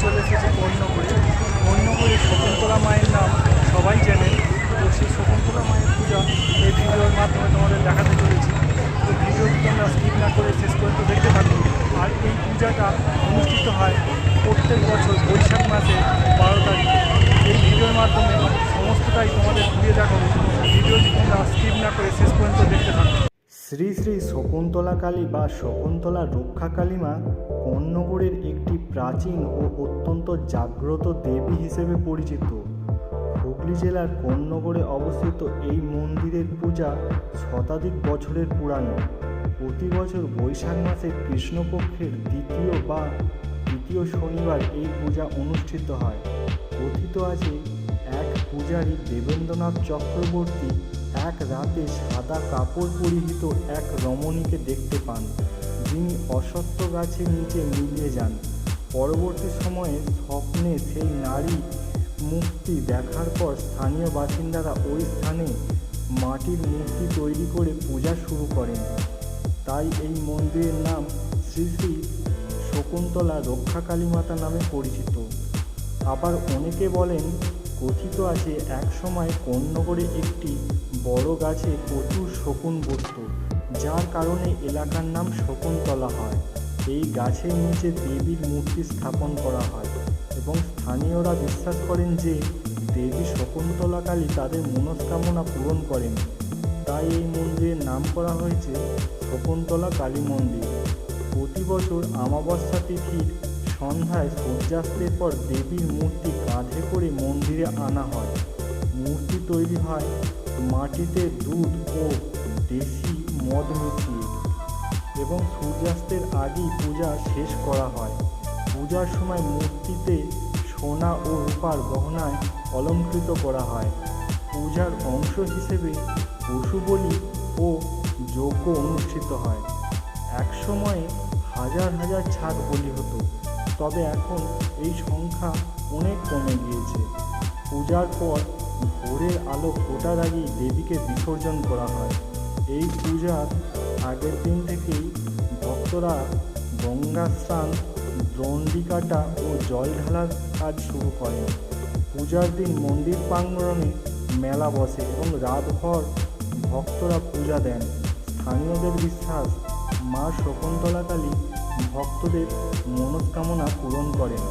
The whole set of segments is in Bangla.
চলে এসেছি কর্ণপুরে কর্ণপুরে শকুন্তলা মায়ের নাম সবাই জানেন তো সেই শকুন্তলা মায়ের পূজা এই ভিডিওর মাধ্যমে তোমাদের দেখাতে চলেছি তো ভিডিওটি তোমরা স্কিপ না করে শেষ পর্যন্ত দেখতে থাকো আর এই পূজাটা অনুষ্ঠিত হয় প্রত্যেক বছর বৈশাখ মাসে বারো তারিখে এই ভিডিওর মাধ্যমে সমস্তটাই তোমাদের ঘুরিয়ে দেখাবো ভিডিওটি তোমরা স্কিপ না করে শেষ পর্যন্ত দেখতে থাকো শ্রী শ্রী শকুন্তলা কালী বা শকুন্তলা রক্ষা কালীমা কন্যগড়ের একটি প্রাচীন ও অত্যন্ত জাগ্রত দেবী হিসেবে পরিচিত। হুগলি জেলার কন্যগড়ে অবস্থিত এই মন্দিরের পূজা শতাধিক বছরের পুরানো। প্রতি বছর বৈশাখ মাসে কৃষ্ণপক্ষের দ্বিতীয় বা তৃতীয় শনিবার এই পূজা অনুষ্ঠিত হয়। কথিত আছে, এক পূজারী দেবেন্দ্রনাথ চক্রবর্তী এক রাতে সাদা কাপড় পরিহিত এক রমণীকে দেখতে পান। যিনি অসত্য গাছের নিচে মিলিয়ে যান। পরবর্তী সময়ে স্বপ্নে সেই নারী মূর্তি দেখার পর স্থানীয় বাসিন্দারা ওই স্থানে মাটির মূর্তি তৈরি করে পূজা শুরু করেন। তাই এই মন্দিরের নাম শ্রী শ্রী শকুন্তলা রক্ষাকালী মাতা নামে পরিচিত। আবার অনেকে বলেন কথিত আছে এক সময় কন্যগড়ে একটি বড় গাছে প্রচুর শকুন বসত, যার কারণে এলাকার নাম শকুন্তলা হয়। এই গাছের নিচে দেবীর মূর্তি স্থাপন করা হয় এবং স্থানীয়রা বিশ্বাস করেন যে দেবী শকুন্তলা কালী তাদের মনস্কামনা পূরণ করেন। তাই এই মন্দিরের নাম করা হয়েছে শকুন্তলা কালী মন্দির। প্রতি বছর আমাবস্যা তিথির সন্ধ্যায় সূর্যাস্তের পর দেবীর মূর্তি কাঁধে করে মন্দিরে আনা হয়। মূর্তি তৈরি হয় মাটিতে দুধ ও দেশি মদ মিশিয়ে এবং সূর্যাস্তের আগেই পূজা শেষ করা হয়। পূজার সময় মূর্তিতে সোনা ও রূপার গহনায় অলঙ্কৃত করা হয়। পূজার অংশ হিসেবে পশু বলি ও যজ্ঞ অনুষ্ঠিত হয়। এক সময়ে হাজার হাজার ছাগ বলি হতো। তবে এখন এই সংখ্যা অনেক কমে গিয়েছে। পূজার পর ভোরের আলো ফোটার আগেই দেবীকে বিসর্জন করা হয়। এই পূজার আগের দিন থেকেই ভক্তরা গঙ্গা স্নান, দণ্ডি কাটা ও জল ঢালার কাজ শুরু করেন। পূজার দিন মন্দির প্রাঙ্গণে মেলা বসে এবং রাতভর ভক্তরা পূজা দেন। স্থানীয়দের বিশ্বাস, মা শকুন্তলা কালী ভক্তদের মনোকামনা পূরণ করেন।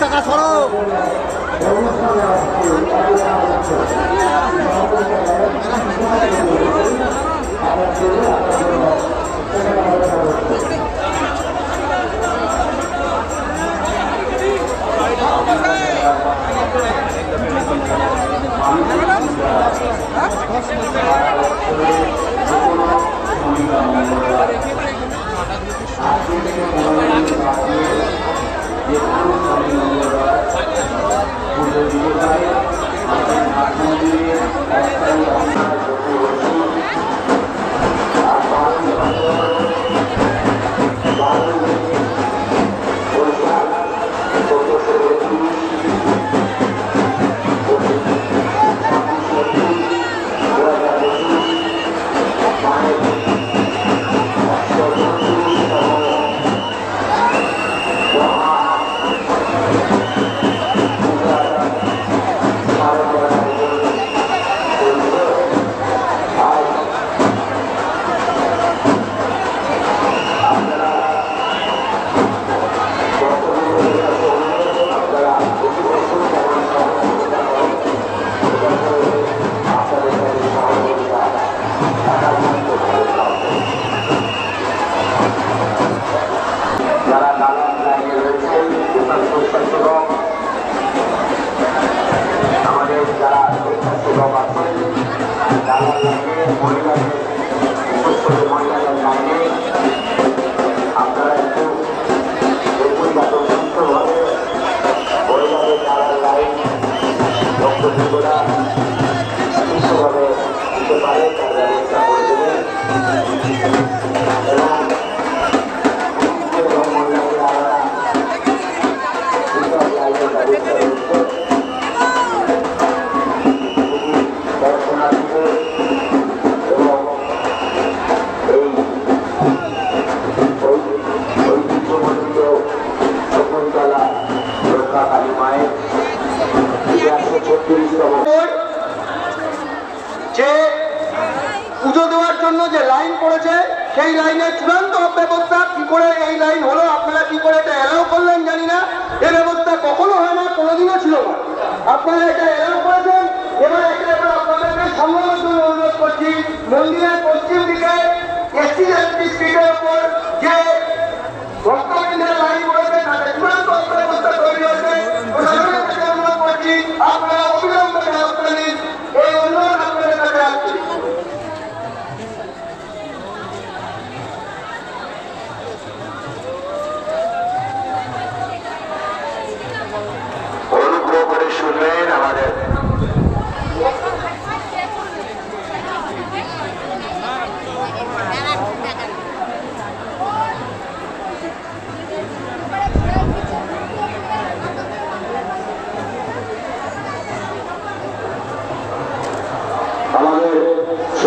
টাকা সরো Thank স্বেচ্ছাসেবক আমাদের যারা স্বেচ্ছাসেবক আছে তারা মহিলাদের মহিলাদের লাইনে জন্য যে লাইন পড়েছে, সেই লাইনের চূড়ান্ত ব্যবস্থা কি করে, এই লাইন হলো, আপনারা কি করে এটা এলাও করলেন জানি না। এ ব্যবস্থা কখনো হয় না, কোনোদিনও ছিল না। আপনারা এটা এলাও করেছেন, এবার এটা এবার আপনাদেরকে সংগ্রামের জন্য অনুরোধ করছি, মন্দিরের পশ্চিম দিকে এসটি স্ট্রিটের উপর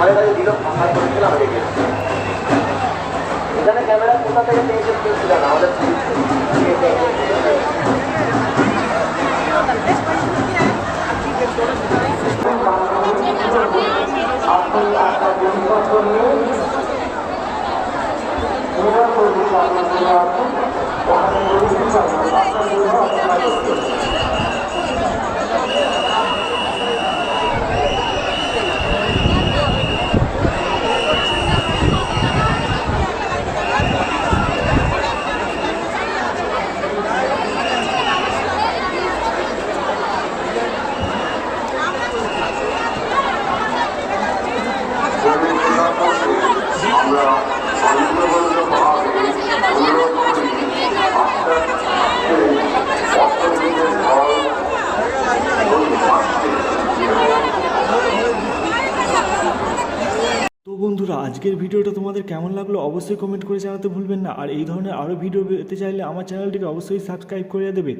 আমাদের কাছে দিল ফাঁকা করেছিলাম রেখে এখানে ক্যামেরা কোথা থেকে পেয়েছে কেউ ছিল না, আমাদের আপনি আপনার জিনিসপত্র নিয়ে নির্ভর করে দিতে আপনার জন্য আসুন ওখানে রয়েছে আপনার জন্য আপনার আমরা অন্তর্বর্তীভাবে অনুরোধ করি আপনার এই অর্থনীতির ফল তো বন্ধুরা আজকের ভিডিওটা তোমাদের কেমন লাগল অবশ্যই কমেন্ট করে জানাতে ভুলবেন না। আর এই ধরনের আরও ভিডিও পেতে চাইলে আমার চ্যানেলটিকে অবশ্যই সাবস্ক্রাইব করে দেবে।